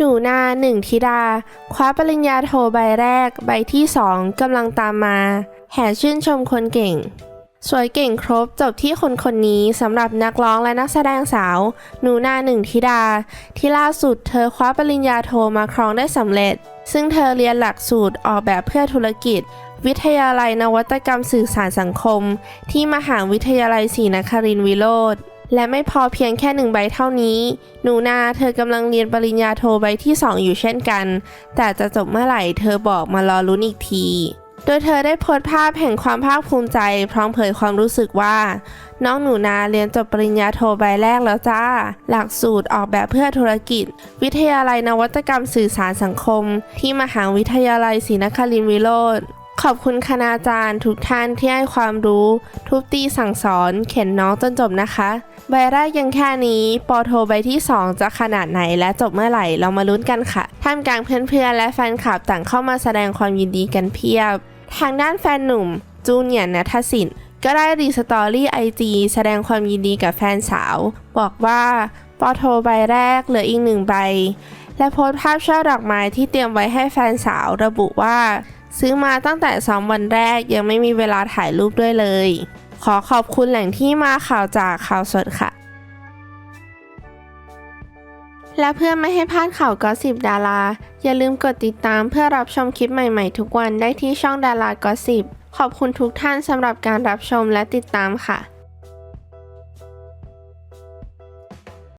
หนูนาหนึ่งธิดา คว้าปริญญาโทใบแรก ใบที่สองกำลังตามมา แห่ชื่นชมคนเก่ง สวยเก่งครบจบที่คนคนนี้สำหรับนักร้องและนักแสดงสาว หนูนาหนึ่งธิดา ที่ล่าสุดเธอคว้าปริญญาโทมาครองได้สำเร็จ ซึ่งเธอเรียนหลักสูตรออกแบบเพื่อธุรกิจ วิทยาลัยนวัตกรรมสื่อสารสังคม ที่มหาวิทยาลัยศรีนครินทร์วิโรธ และไม่พอเพียงแค่หนึ่งใบเท่านี้ หนูนาเธอกำลังเรียนปริญญาโทใบที่ 2 อยู่เช่นกัน แต่จะจบเมื่อไหร่เธอบอกมารอลุ้นอีกที โดยเธอได้โพสต์ภาพแห่งความภาคภูมิใจ พร้อมเผยความรู้สึกว่า น้องหนูนาเรียนจบปริญญาโทใบแรกแล้วจ้า หลักสูตรออกแบบเพื่อธุรกิจ วิทยาลัยนวัตกรรมสื่อสารสังคม ที่มหาวิทยาลัยศรีนครินทรวิโรธ ขอบคุณคณาจารย์ทุกท่านที่ให้ความรู้ ทุบตีสั่งสอน เข็นน้องจนจบนะคะ ใบแรกยังแค่นี้ปอโทใบที่ 2 จะขนาดไหนและจบเมื่อไหร่เรามาลุ้นกันค่ะ ท่ามกลางเพื่อนๆ และแฟนคลับต่างเข้ามาแสดงความยินดีกันเพียบ ทางด้านแฟนหนุ่ม จูเนียร์นัทสินก็ได้รีสตอรี่ไอจีแสดงความยินดีกับแฟนสาว บอกว่าปอโทใบแรกเหลืออีกหนึ่งใบ และโพสภาพช่อดอกไม้ที่เตรียมไว้ให้แฟนสาวระบุว่า ซื้อมาตั้งแต่ซ้อมวันแรกยังไม่มีเวลาถ่ายรูปด้วยเลย ขอขอบคุณแหล่งที่มาข่าวจากข่าวสดค่ะ และเพื่อไม่ให้พลาดข่าวกอสิบดารา อย่าลืมกดติดตามเพื่อรับชมคลิปใหม่ๆ ทุกวันได้ที่ช่องดารากอสิบขอบคุณทุกท่านสำหรับการรับชมและติดตามค่ะ